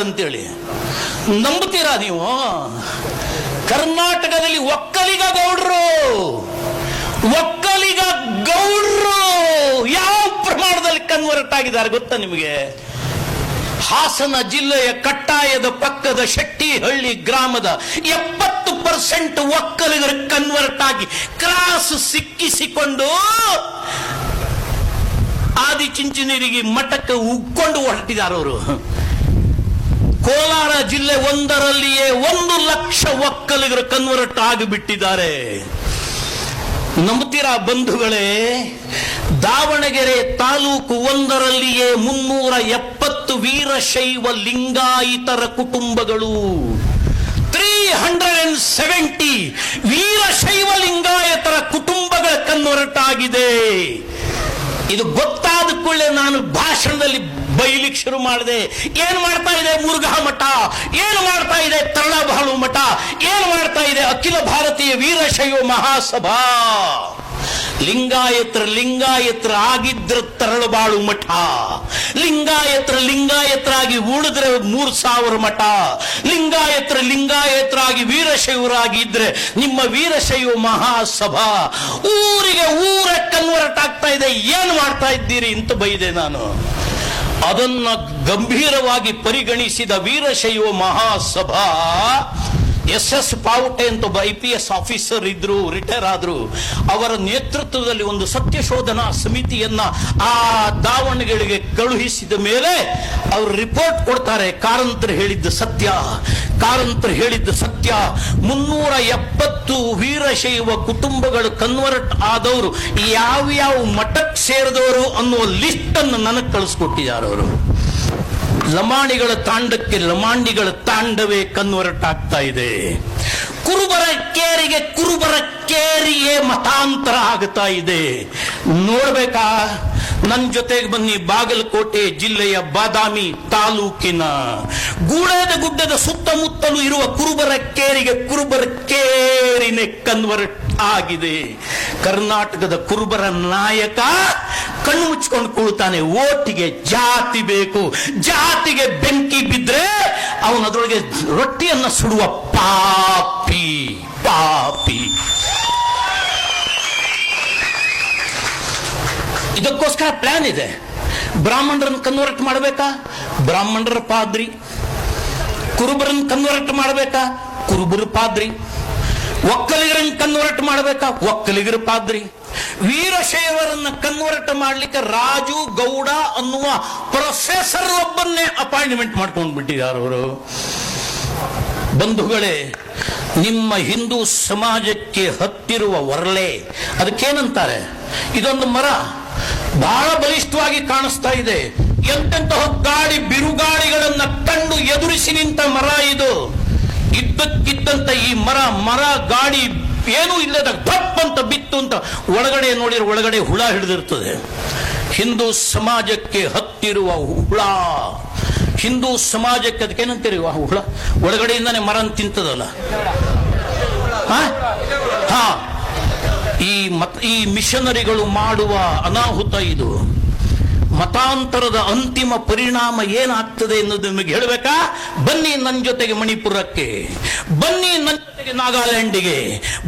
ಅಂತೇಳಿ. ನಂಬುತ್ತೀರಾ ನೀವು? ಕರ್ನಾಟಕದಲ್ಲಿ ಒಕ್ಕಲಿಗ ಗೌಡ್ರು. ಒಕ್ಕಲಿಗ ಗೌಡ್ರು. ಯಾವ ಪ್ರಮಾಣದಲ್ಲಿ ಕನ್ವರ್ಟ್ ಆಗಿದ್ದಾರೆ ಗೊತ್ತಾ ನಿಮಗೆ? ಹಾಸನ ಜಿಲ್ಲೆಯ ಕಟ್ಟಾಯದ ಪಕ್ಕದ ಶೆಟ್ಟಿಹಳ್ಳಿ ಗ್ರಾಮದ ಎಪ್ಪತ್ತು ಪರ್ಸೆಂಟ್ ಒಕ್ಕಲಿಗರು ಕನ್ವರ್ಟ್ ಆಗಿ ಕ್ರಾಸ್ ಸಿಕ್ಕಿಸಿಕೊಂಡು ಆದಿಚುಂಚನಗಿರಿ ಮಠಕ್ಕೆ ಉಕ್ಕೊಂಡು ಹೊರಟಿದ್ದಾರೆ ಅವರು. ಕೋಲಾರ ಜಿಲ್ಲೆ ಒಂದರಲ್ಲಿಯೇ ಒಂದು ಲಕ್ಷ ಒಕ್ಕಲಿಗರು ಕನ್ವರ್ಟ್ ಆಗಿಬಿಟ್ಟಿದ್ದಾರೆ ನಂಬುತ್ತೀರಾ ಬಂಧುಗಳೇ? ದಾವಣಗೆರೆ ತಾಲೂಕು ಒಂದರಲ್ಲಿಯೇ ಮುನ್ನೂರ ಎಪ್ಪತ್ತು ವೀರಶೈವ ಲಿಂಗಾಯಿತರ ಕುಟುಂಬಗಳು. Three hundred and seventy Veerashaiva ಲಿಂಗಾಯತರ ಕುಟುಂಬಗಳ ಕನ್ವರ್ಟ್ ಆಗಿದೆ ಇದು ಗೊತ್ತಾದ ಕೂಡಲೇ ನಾನು ಭಾಷಣದಲ್ಲಿ ಬೈಲಿಕ್ಕೆ ಶುರು ಮಾಡಿದೆ. ಏನು ಮಾಡ್ತಾ ಇದೆ ಮುರುಘಾ ಮಠ? ಏನು ಮಾಡ್ತಾ ಇದೆ ತರಳಬಾಳು ಮಠ? ಏನು ಮಾಡ್ತಾ ಇದೆ ಅಖಿಲ ಭಾರತೀಯ ವೀರಶೈವ ಮಹಾಸಭಾ? ಲಿಂಗಾಯತ್ರ ಲಿಂಗಾಯತ್ರ ಆಗಿದ್ರ ತರಳಬಾಳು ಮಠ. ಲಿಂಗಾಯತ್ರ ಲಿಂಗಾಯತ್ರಾಗಿ ಉಳಿದ್ರೆ ಮೂರ್ ಸಾವಿರ ಮಠ. ಲಿಂಗಾಯತ್ರ ಲಿಂಗಾಯತ್ರಾಗಿ ವೀರಶೈವರಾಗಿದ್ರೆ ನಿಮ್ಮ ವೀರಶೈವ ಮಹಾಸಭಾ. ಊರಿಗೆ ಊರ ಕನ್ವರ್ಟ್ ಆಗ್ತಾ ಇದೆ. ಏನು ಮಾಡ್ತಾ ಇದ್ದೀರಿ ಅಂತ ಬೈದೆ ನಾನು. ಅದನ್ನ ಗಂಭೀರವಾಗಿ ಪರಿಗಣಿಸಿದ ವೀರಶೈವ ಮಹಾಸಭಾ ಎಸ್ ಎಸ್ ಪಾವುಟೆ ಅಂತ ಒಬ್ಬ ಐ ಪಿ ಎಸ್ ಆಫೀಸರ್ ಇದ್ರು, ರಿಟೈರ್ ಆದ್ರು. ಅವರ ನೇತೃತ್ವದಲ್ಲಿ ಒಂದು ಸತ್ಯಶೋಧನಾ ಸಮಿತಿಯನ್ನ ಆ ದಾವಣಗೆರೆಗೆ ಕಳುಹಿಸಿದ ಮೇಲೆ ಅವರು ರಿಪೋರ್ಟ್ ಕೊಡ್ತಾರೆ. ಕಾರಂತರು ಹೇಳಿದ್ದ ಸತ್ಯ, ಕಾರಂತರು ಹೇಳಿದ್ದ ಸತ್ಯ. ಮುನ್ನೂರ ಎಪ್ಪತ್ತು ವೀರಶೈವ ಕುಟುಂಬಗಳು ಕನ್ವರ್ಟ್ ಆದವರು. ಯಾವ್ಯಾವ ಮಠಕ್ಕೆ ಸೇರಿದವರು ಅನ್ನುವ ಲಿಸ್ಟ್ ಅನ್ನು ನನಗೆ ಕಳಿಸ್ಕೊಟ್ಟಿದ್ದಾರೆ ಅವರು. ಲಮಾಣಿಗಳ ತಾಂಡಕ್ಕೆ ಲಮಾಂಡಿಗಳ ತಾಂಡವೇ ಕನ್ವರ್ಟ್ ಇದೆ. ಕುರುಬರ ಕೇರಿಗೆ ಕುರುಬರ ಕೇರಿಯೇ ಮತಾಂತರ ಆಗ್ತಾ ಇದೆ. ನೋಡ್ಬೇಕಾ? ನನ್ನ ಜೊತೆಗೆ ಬನ್ನಿ ಬಾಗಲಕೋಟೆ ಜಿಲ್ಲೆಯ ಬಾದಾಮಿ ತಾಲೂಕಿನ ಗೂಡದ ಗುಡ್ಡದ ಸುತ್ತಮುತ್ತಲೂ ಇರುವ ಕುರುಬರ ಕೇರಿಗೆ ಕುರುಬರ ಕೇರಿನೇ ಕನ್ವರ್ಟ್ ಆಗಿದೆ. ಕರ್ನಾಟಕದ ಕುರುಬರ ನಾಯಕ ಕಣ್ಣು ಮುಚ್ಕೊಂಡು ಕೂಳ್ತಾನೆ. ಓಟಿಗೆ ಜಾತಿ ಬೇಕು. ಜಾತಿಗೆ ಬೆಂಕಿ ಬಿದ್ರೆ ಅವನದೊಳಗೆ ರೊಟ್ಟಿಯನ್ನ ಸುಡುವ ಪಾಪಿ ಪಾಪಿ. ಇದಕ್ಕೋಸ್ಕರ ಪ್ಲಾನ್ ಇದೆ. ಬ್ರಾಹ್ಮಣರನ್ನು ಕನ್ವರ್ಟ್ ಮಾಡಬೇಕಾ? ಬ್ರಾಹ್ಮಣರ ಪಾದ್ರಿ. ಕುರುಬರನ್ನು ಕನ್ವರ್ಟ್ ಮಾಡಬೇಕಾ? ಕುರುಬರ ಪಾದ್ರಿ. ಒಕ್ಕಲಿಗರನ್ನು ಕನ್ವರ್ಟ್ ಮಾಡಬೇಕಾ? ಒಕ್ಕಲಿಗರ ಪಾದ್ರಿ. ವೀರಶೈವರನ್ನ ಕನ್ವರ್ಟ್ ಮಾಡ್ಲಿಕ್ಕೆ ರಾಜು, ಗೌಡ ಅನ್ನುವ ಪ್ರೊಫೆಸರ್ ಒಬ್ಬನ್ನೇ ಅಪಾಯಿಂಟ್ಮೆಂಟ್ ಮಾಡ್ಕೊಂಡು ಬಿಟ್ಟಿದ್ದಾರೆ ಅವರು. ಬಂಧುಗಳೇ, ನಿಮ್ಮ ಹಿಂದೂ ಸಮಾಜಕ್ಕೆ ಹತ್ತಿರುವ ಒರಳೆ ಅದಕ್ಕೇನಂತಾರೆ? ಇದೊಂದು ಮರ, ಬಹಳ ಬಲಿಷ್ಠವಾಗಿ ಕಾಣಿಸ್ತಾ ಇದೆ. ಎಂತೆಂತಹ ಗಾಳಿ ಬಿರುಗಾಳಿಗಳನ್ನ ಕಂಡು ಎದುರಿಸಿ ನಿಂತ ಮರ ಇದು. ಇದ್ದಕ್ಕಿದ್ದಂತ ಈ ಮರ ಮರ ಗಾಳಿ ಏನೂ ಇಲ್ಲದ ದಪ್ಪ ಅಂತ ಬಿತ್ತು ಅಂತ ಒಳಗಡೆ ನೋಡಿರೋ ಒಳಗಡೆ ಹುಳ ಹಿಡಿದಿರ್ತದೆ. ಹಿಂದೂ ಸಮಾಜಕ್ಕೆ ಹತ್ತಿರುವ ಹುಳ. ಹಿಂದೂ ಸಮಾಜಕ್ಕೆ ಅದಕ್ಕೇನಂತೀರಿ ಆ ಹುಳ? ಒಳಗಡೆಯಿಂದನೇ ಮರ ತಿಂತದಲ್ಲ? ಹಾ. ಈ ಮತ್, ಈ ಮಿಷನರಿಗಳು ಮಾಡುವ ಅನಾಹುತ ಇದು. ಮತಾಂತರದ ಅಂತಿಮ ಪರಿಣಾಮ ಏನಾಗ್ತದೆ ಎನ್ನುವುದು ನಿಮಗೆ ಹೇಳಬೇಕಾ? ಬನ್ನಿ ನನ್ನ ಜೊತೆಗೆ ಮಣಿಪುರಕ್ಕೆ, ಬನ್ನಿ ನನ್ನ ಜೊತೆಗೆ ನಾಗಾಲ್ಯಾಂಡಿಗೆ,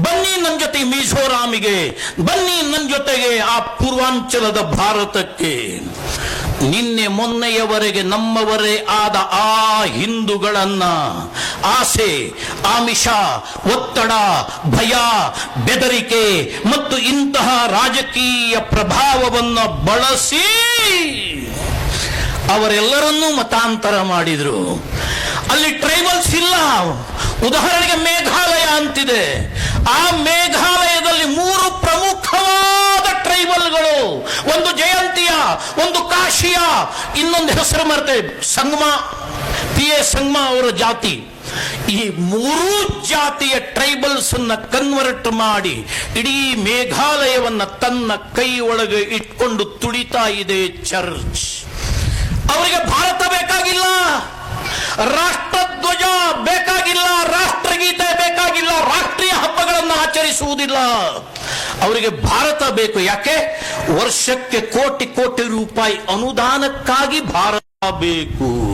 ಬನ್ನಿ ನನ್ನ ಜೊತೆಗೆ ಮಿಜೋರಾಮಿಗೆ ಬನ್ನಿ ನನ್ನ ಜೊತೆಗೆ ಆ ಪೂರ್ವಾಂಚಲದ ಭಾರತಕ್ಕೆ. ನಿನ್ನೆ ಮೊನ್ನೆಯವರೆಗೆ ನಮ್ಮವರೇ ಆದ ಆ ಹಿಂದೂಗಳನ್ನ ಆಸೆ, ಆಮಿಷ, ಒತ್ತಡ, ಭಯ, ಬೆದರಿಕೆ ಮತ್ತು ಇಂತಹ ರಾಜಕೀಯ ಪ್ರಭಾವವನ್ನು ಬಳಸಿ ಅವರೆಲ್ಲರನ್ನೂ ಮತಾಂತರ ಮಾಡಿದ್ರು. ಅಲ್ಲಿ ಟ್ರೈಬಲ್ಸ್ ಇಲ್ಲ. ಉದಾಹರಣೆಗೆ ಮೇಘಾಲಯ ಅಂತಿದೆ. ಆ ಮೇಘಾಲಯದಲ್ಲಿ ಮೂರು ಪ್ರಮುಖವಾದ ಟ್ರೈಬಲ್ಗಳು ಒಂದು ಜಯಂತಿಯ, ಒಂದು ಕಾಶಿಯ, ಇನ್ನೊಂದು ಹೆಸರು ಮರ್ತೇವೆ ಸಂಗ್ಮಾ. ಪಿ ಎ ಸಂಗ್ಮಾ ಅವರ ಜಾತಿ. ಈ ಮೂರೂ ಜಾತಿಯ ಟ್ರೈಬಲ್ಸ್ ಅನ್ನ ಕನ್ವರ್ಟ್ ಮಾಡಿ ಇಡೀ ಮೇಘಾಲಯವನ್ನ ತನ್ನ ಕೈ ಒಳಗೆ ಇಟ್ಕೊಂಡು ತುಳಿತಾ ಇದೆ ಚರ್ಚ್. ಅವರಿಗೆ ಭಾರತ ಬೇಕಾಗಿಲ್ಲ, ರಾಷ್ಟ್ರಧ್ವಜ ಬೇಕಾಗಿಲ್ಲ, ರಾಷ್ಟ್ರಗೀತೆ ಬೇಕಾಗಿಲ್ಲ, ರಾಷ್ಟ್ರೀಯ ಹಬ್ಬಗಳನ್ನು ಆಚರಿಸುವುದಿಲ್ಲ. ಅವರಿಗೆ ಭಾರತ ಬೇಕು. ಯಾಕೆ? ವರ್ಷಕ್ಕೆ ಕೋಟಿ ಕೋಟಿ ರೂಪಾಯಿ ಅನುದಾನಕ್ಕಾಗಿ ಭಾರತ ಬೇಕು.